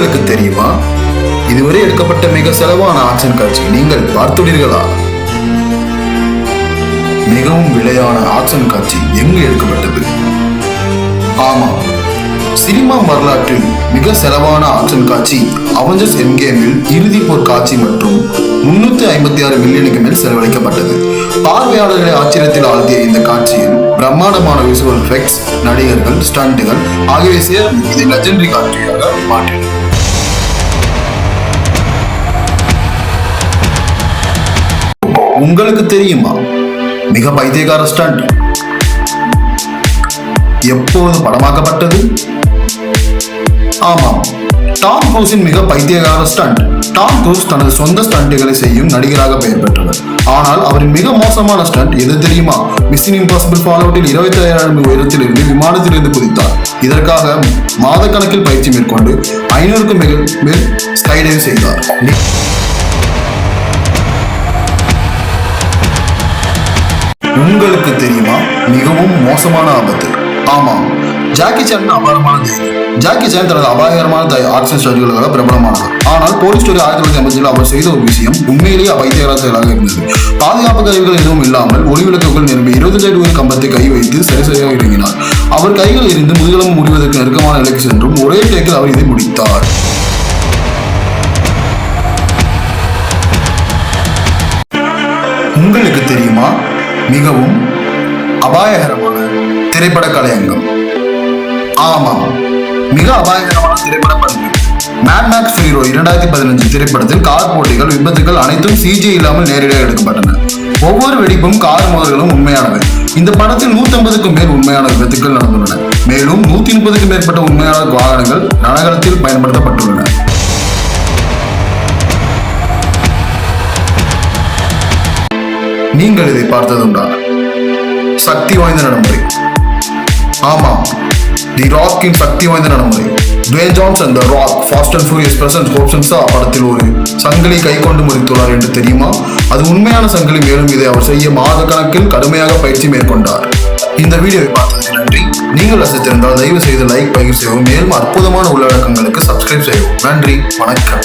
தெரியுமா? இதுவரை எடுக்கப்பட்ட மிக செலவான ஆக்ஷன் காட்சி நீங்கள் பார்த்துள்ளீர்களா? மிகவும் விலையான ஆக்ஷன் காட்சி எங்கு எடுக்கப்பட்டது? ஆமாம் சினிமா வரலாற்றில் மிக செலவான ஆக்ஷன் காட்சி அவெஞ்சர்ஸ் என்கேமில் இறுதி போர் காட்சி மற்றும் முன்னூத்தி ஐம்பத்தி ஆறு மில்லியனுக்கு மேல் செலவழிக்கப்பட்டது. பார்வையாளர்களை ஆச்சரியத்தில் ஆழ்த்திய இந்த காட்சியில் பிரம்மாண்டமான விசுவல் எஃபெக்ட்ஸ் நடிகர்கள் ஸ்டண்ட்டுகள் ஆகியவை சேர்ந்து இதை லெஜெண்டரி காட்சியாக மாற்றினர் உங்களுக்கு தெரியுமா? மிக பைத்தியகார ஸ்டண்ட் எப்போது படமாக்கப்பட்டது? ஆமாம் டாம் க்ரூஸின் மிக பைத்தியகார ஸ்டண்ட் டாம் க்ரூஸ் தனது சொந்த ஸ்டண்ட்டுகளை செய்யும் நடிகராக பெயர் பெற்றவர். ஆனால் அவரின் மிக மோசமான ஸ்டண்ட் எது தெரியுமா? மிஷன் இம்பாசிபிள் ஃபாலோட்டில் இருபத்தி ஐயாயிரம் உயரத்திலிருந்து விமானத்திலிருந்து குதித்தார். இதற்காக மாதக்கணக்கில் பயிற்சி மேற்கொண்டு ஐநூறுக்கும் மிக மேல் ஸ்கைடைவ் செய்தார். உங்களுக்கு தெரியுமா? மிகவும் மோசமான ஆபத்து. ஆமாம் ஜாக்கி சான் அபாரமான தைரியம் ஜாக்கி சான் தனது அபாயகரமான தை ஆக்ஷன் ஸ்டோரிகளுக்காக பிரபலமானவர். ஆனால் போலீஸ் ஸ்டோரி ஆயிரத்தி தொள்ளாயிரத்தி ஐம்பதில் அவர் செய்த ஒரு விஷயம் உண்மையிலேயே அபைத்தியகர செயலாக இருந்தது. பாதுகாப்பு கருவிகள் எதுவும் இல்லாமல் ஒளி விளக்குகள் நிரம்பி இருபத்தி அடி உயர கம்பத்தை கை வைத்து சரி சரியாக இறங்கினார். அவர் கைகள் இருந்து முதுகலம் முடிவதற்கு நெருக்கமான நிலைக்கு சென்றும் ஒரே டேக்கில் அவர் இதை முடித்தார். உங்களுக்கு தெரியுமா? மிகவும் அபாயகரமான திரைப்பட கலையங்கம். ஆமாம் மிக அபாயகரமான திரைப்பட பதிவு மேட்மேக்ஸ் ஹீரோ இரண்டாயிரத்தி பதினஞ்சு திரைப்படத்தில் கார் போட்டிகள் விபத்துகள் அனைத்தும் சிஜி இல்லாமல் நேரடியாக எடுக்கப்பட்டன. ஒவ்வொரு வெடிப்பும் கார் மோதல்களும் உண்மையானவை. இந்த படத்தில் 150 மேல் உண்மையான விபத்துகள் நடந்துள்ளன. மேலும் நூத்தி முப்பதுக்கும் மேற்பட்ட உண்மையான வாகனங்கள் ரணகளத்தில் பயன்படுத்தப்பட்டுள்ளன. நீங்கள் இதை பார்த்ததுண்டா? சக்தி வாய்ந்த நடைமுறை. ஆமாம் தி ராக்கின் சக்தி வாய்ந்த நடைமுறை. டுவேன் ஜான்ஸ் அந்த Rock fast and furious presents Hobbs and Shaw படத்தில் ஒரு சங்கிலி கை கொண்டு முடித்துள்ளார் என்று தெரியுமா? அது உண்மையான சங்கிலி மேலும் இதை அவர் செய்ய மாத கணக்கில் கடுமையாக பயிற்சி மேற்கொண்டார். இந்த வீடியோவை பார்த்ததுக்கு நன்றி. நீங்கள் ரசித்திருந்தால் தயவு செய்து லைக் பகிர் செய்யவும் மேலும் அற்புதமான உள்ளடக்கங்களுக்கு சப்ஸ்கிரைப் செய்யவும். நன்றி வணக்கம்.